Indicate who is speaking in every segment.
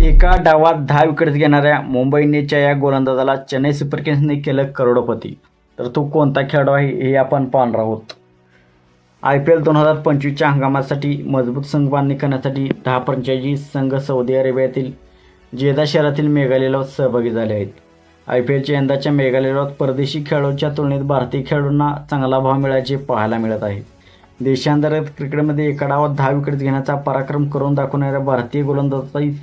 Speaker 1: एका डावात दहा विकेट्स घेणाऱ्या मुंबई इंडियन्सच्या या गोलंदाजाला चेन्नई सुपर किंग्सने केलं करोडपती. तर तो कोणता खेळाडू आहे हे आपण पाहणार आहोत. आय पी एल दोन हजार पंचवीसच्या हंगामासाठी मजबूत संघ बांधणी करण्यासाठी दहा फ्रँचायझी संघ सौदी अरेबियातील जेदा शहरातील मेघालयात सहभागी झाले आहेत. आय पी एलच्या यंदाच्या मेघालयात परदेशी खेळाडूंच्या तुलनेत भारतीय खेळाडूंना चांगला भाव मिळायचे पाहायला मिळत आहे. देशांतर्गत क्रिकेटमध्ये एका डावात दहा विकेट घेण्याचा पराक्रम करून दाखवणाऱ्या भारतीय गोलंदाजाचाही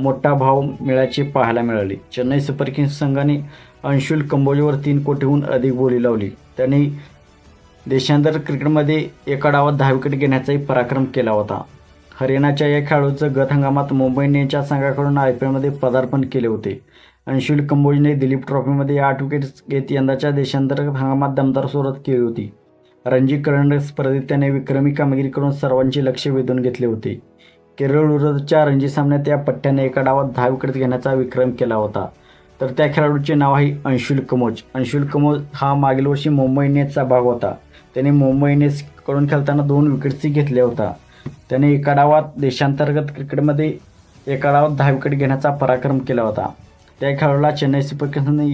Speaker 1: मोठा भाव मिळायचे पाहायला मिळाले. चेन्नई सुपर किंग्स संघाने अंशुल कंबोजवर तीन कोटीहून अधिक बोली लावली. त्यांनी देशांतर क्रिकेटमध्ये एका डावात दहा विकेट घेण्याचाही पराक्रम केला होता. हरियाणाच्या या खेळाडूचं गत हंगामात मुंबई इंडियन्सच्या संघाकडून आय पी एलमध्ये पदार्पण केले होते. अंशुल कंबोजने दिलीप ट्रॉफीमध्ये आठ विकेट्स घेत यंदाच्या देशांतर हंगामात दमदार सुरुवात केली होती. रणजी करंडक स्पर्धेत त्याने विक्रमी कामगिरी करून सर्वांचे लक्ष वेधून घेतले होते. केरळ विरुद्धच्या रणजी सामन्यात या पट्ट्याने एका डावात दहा विकेट घेण्याचा विक्रम केला होता. तर त्या खेळाडूचे नाव आहे अंशुल कमोज. अंशुल कमोज हा मागील वर्षी मुंबई इंडियन्सचा भाग होता. त्याने मुंबई इंडियन्सकडून खेळताना दोन विकेट्सही घेतल्या होता त्याने एका डावात देशांतर्गत क्रिकेटमध्ये एका डावात दहा विकेट घेण्याचा पराक्रम केला होता. त्या खेळाडूला चेन्नई सुपर किंग्सने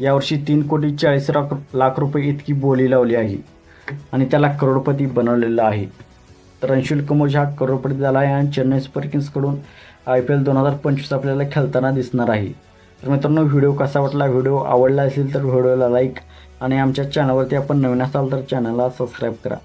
Speaker 1: यावर्षी तीन कोटी चाळीस लाख लाख रुपये इतकी बोली लावली आहे आणि त्याला करोडपती बनवलेला आहे. तर अंशुल कमोज हा करोडपती झाला आहे आणि चेन्नई सुपर किंग्सकडून आय पी एल दोन हजार पंचवीस आपल्याला खेळताना दिसणार आहे. तर मित्रांनो व्हिडिओ कसा वाटला व्हिडिओ आवडला असेल तर व्हिडिओला लाईक आणि आमच्या चॅनलवरती आपण नवीन असाल तर चॅनलला सबस्क्राईब करा.